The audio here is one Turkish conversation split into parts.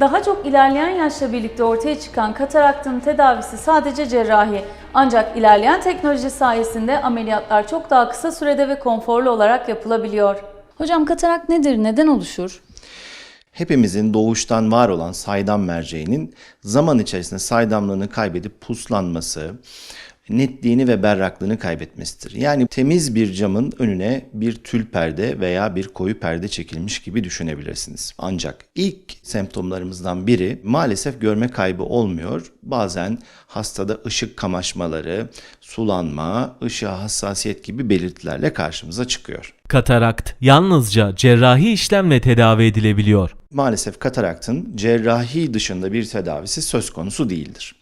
Daha çok ilerleyen yaşla birlikte ortaya çıkan kataraktın tedavisi sadece cerrahi. Ancak ilerleyen teknoloji sayesinde ameliyatlar çok daha kısa sürede ve konforlu olarak yapılabiliyor. Hocam katarak nedir? Neden oluşur? Hepimizin doğuştan var olan saydam merceğinin zaman içerisinde saydamlığını kaybedip puslanması, netliğini ve berraklığını kaybetmesidir. Yani temiz bir camın önüne bir tül perde veya bir koyu perde çekilmiş gibi düşünebilirsiniz. Ancak ilk semptomlarımızdan biri maalesef görme kaybı olmuyor. Bazen hastada ışık kamaşmaları, sulanma, ışığa hassasiyet gibi belirtilerle karşımıza çıkıyor. Katarakt yalnızca cerrahi işlemle tedavi edilebiliyor. Maalesef kataraktın cerrahi dışında bir tedavisi söz konusu değildir.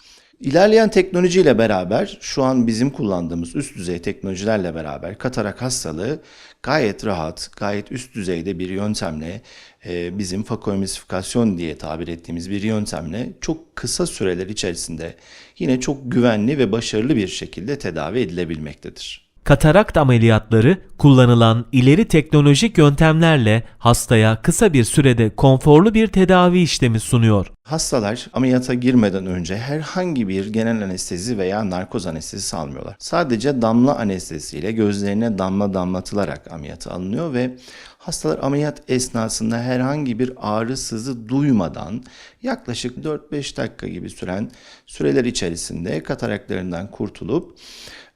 İlerleyen teknolojiyle beraber şu an bizim kullandığımız üst düzey teknolojilerle beraber katarak hastalığı gayet rahat, gayet üst düzeyde bir yöntemle e, bizim fakoemulsifikasyon diye tabir ettiğimiz bir yöntemle çok kısa süreler içerisinde yine çok güvenli ve başarılı bir şekilde tedavi edilebilmektedir. Katarakt ameliyatları kullanılan ileri teknolojik yöntemlerle hastaya kısa bir sürede konforlu bir tedavi işlemi sunuyor. Hastalar ameliyata girmeden önce herhangi bir genel anestezi veya narkoz anestezisi almıyorlar. Sadece damla anestezisiyle gözlerine damla damlatılarak ameliyata alınıyor ve hastalar ameliyat esnasında herhangi bir ağrı sızı duymadan yaklaşık 4-5 dakika gibi süren süreler içerisinde kataraklarından kurtulup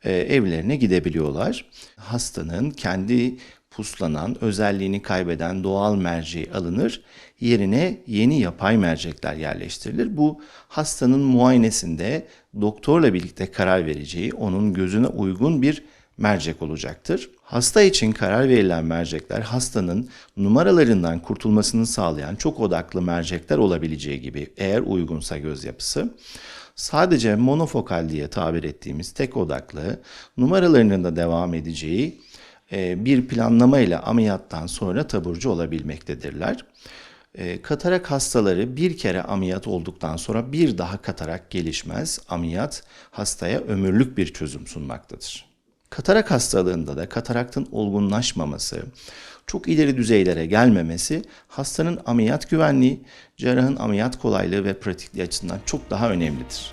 evlerine gidebiliyorlar. Hastanın kendi puslanan, özelliğini kaybeden doğal merceği alınır, yerine yeni yapay mercekler yerleştirilir. Bu hastanın muayenesinde doktorla birlikte karar vereceği, onun gözüne uygun bir mercek olacaktır. Hasta için karar verilen mercekler hastanın numaralarından kurtulmasını sağlayan çok odaklı mercekler olabileceği gibi eğer uygunsa göz yapısı sadece monofokal diye tabir ettiğimiz tek odaklı numaralarının da devam edeceği e, bir planlama ile ameliyattan sonra taburcu olabilmektedirler. E, Katarak hastaları bir kere ameliyat olduktan sonra bir daha katarak gelişmez. Ameliyat hastaya ömürlük bir çözüm sunmaktadır. Katarak hastalığında da kataraktın olgunlaşmaması, çok ileri düzeylere gelmemesi hastanın ameliyat güvenliği, cerrahın ameliyat kolaylığı ve pratikliği açısından çok daha önemlidir.